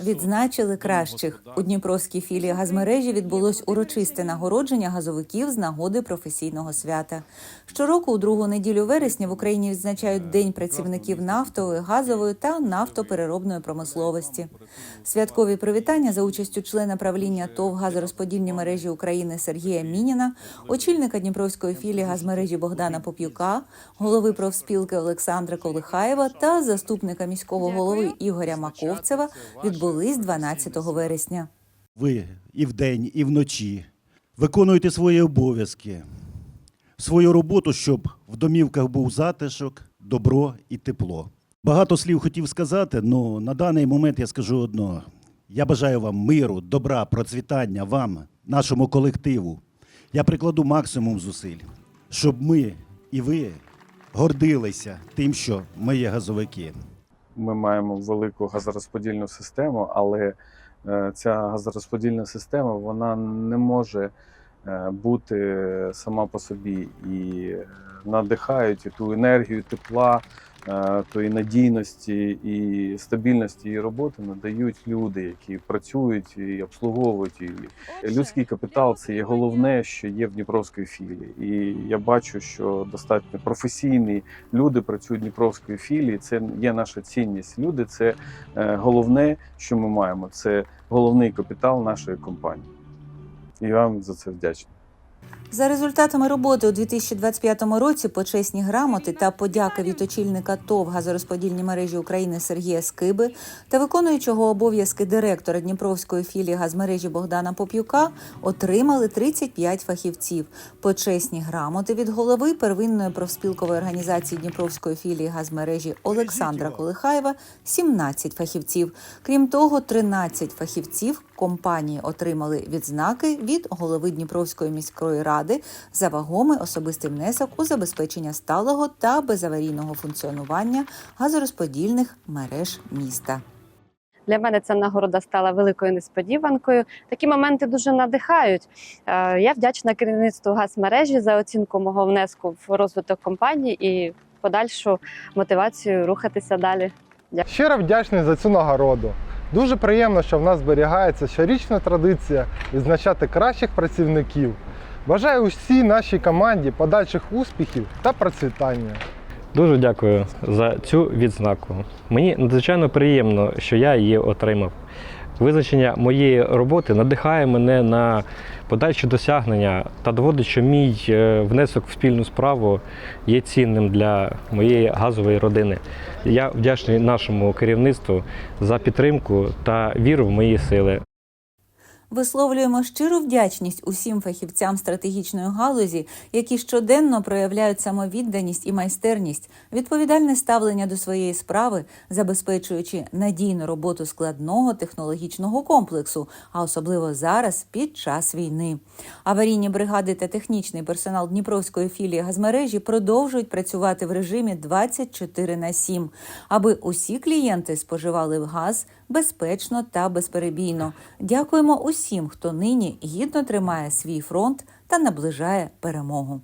Відзначили кращих у Дніпровській філії газмережі відбулось урочисте нагородження газовиків з нагоди професійного свята. Щороку, у другу неділю вересня, в Україні відзначають День працівників нафтової, газової та нафтопереробної промисловості. Святкові привітання за участю члена правління ТОВ газорозподільні мережі України Сергія Мініна, очільника Дніпровської філії газмережі Богдана Поп'юка, голови профспілки Олександра Колихаєва та заступника міського голови Ігоря Маковцева відбулись 12 вересня. Ви і вдень, і вночі виконуєте свої обов'язки, свою роботу, щоб в домівках був затишок, добро і тепло. Багато слів хотів сказати, але на даний момент я скажу одно. Я бажаю вам миру, добра, процвітання вам, нашому колективу. Я прикладу максимум зусиль, щоб ми і ви гордилися тим, що ми є газовики. Ми маємо велику газорозподільну систему, але е, ця газорозподільна система вона не може бути сама по собі і е, надихають і ту енергію тепла, е, тої надійності і стабільності її роботи надають люди, які працюють і обслуговують її. Людський капітал це є головне, що є в Дніпровській філії. І я бачу, що достатньо професійні люди працюють в Дніпровської філії. Це є наша цінність. Люди це е, головне, що ми маємо. Це головний капітал нашої компанії. І вам за це вдячний. За результатами роботи у 2025 році почесні грамоти та подяка від очільника ТОВ газорозподільні мережі України Сергія Скиби та виконуючого обов'язки директора Дніпровської філії газмережі Богдана Поп'юка отримали 35 фахівців. Почесні грамоти від голови первинної профспілкової організації Дніпровської філії газмережі Олександра Колихаєва 17 фахівців. Крім того, 13 фахівців компанії отримали відзнаки від голови Дніпровської міської ради за вагомий особистий внесок у забезпечення сталого та безаварійного функціонування газорозподільних мереж міста. Для мене ця нагорода стала великою несподіванкою. Такі моменти дуже надихають. Е, Я вдячна керівництву газмережі за оцінку мого внеску в розвиток компанії і подальшу мотивацію рухатися далі. Щиро вдячний за цю нагороду. Дуже приємно, що в нас зберігається щорічна традиція відзначати кращих працівників. Бажаю усій нашій команді подальших успіхів та процвітання. Дуже дякую за цю відзнаку. Мені надзвичайно приємно, що я її отримав. Визначення моєї роботи надихає мене на подальші досягнення та доводить, що мій е, внесок в спільну справу є цінним для моєї газової родини. Я вдячний нашому керівництву за підтримку та віру в мої сили. Висловлюємо щиру вдячність усім фахівцям стратегічної галузі, які щоденно проявляють самовідданість і майстерність, відповідальне ставлення до своєї справи, забезпечуючи надійну роботу складного технологічного комплексу, а особливо зараз під час війни. Аварійні бригади та технічний персонал Дніпровської філії газмережі продовжують працювати в режимі 24 на 7, аби усі клієнти споживали газ безпечно та безперебійно. Дякуємо усім, хто нині гідно тримає свій фронт та наближає перемогу.